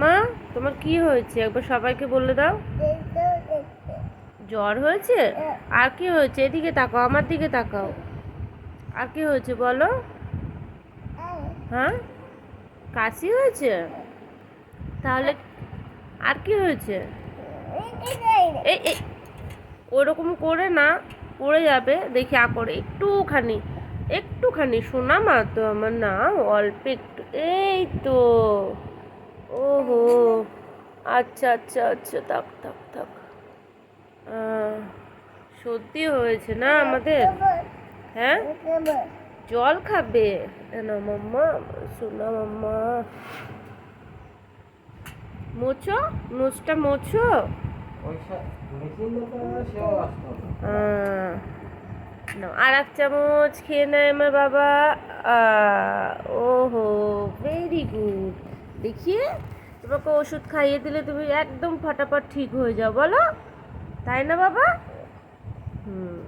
মা, তোমার কি হয়েছে? একবার সবাইকে বলে দাও। জ্বর হয়েছে? আর কি হয়েছে? এদিকে তাকাও, আমার দিকে তাকাও। আর কি হয়েছে বলো? হ্যাঁ? কাশি হয়েছে? তাহলে আর কি হয়েছে? এই ওরকম করে না, পড়ে যাবে। দেখি, আ করে। একটুখানি একটুখানি শোনা মা তো আমার না অল্প একটু। এই তো। আচ্ছা আচ্ছা আচ্ছা থাক থাক থাক। সর্দি হয়েছে না আমাদের? হ্যাঁ? জল খাবে? না মাম্মা? শোনা মাম্মা। মোছো? নোচটা মোছো? আর এক চামচ খেয়ে নেয় আমার বাবা। ওহো ভেরি গুড দেখিয়ে তোমাকে ওষুধ খাইয়ে দিলে তুমি একদম ফটাফট ঠিক হয়ে যাও, বলো? তাই না বাবা? হুম।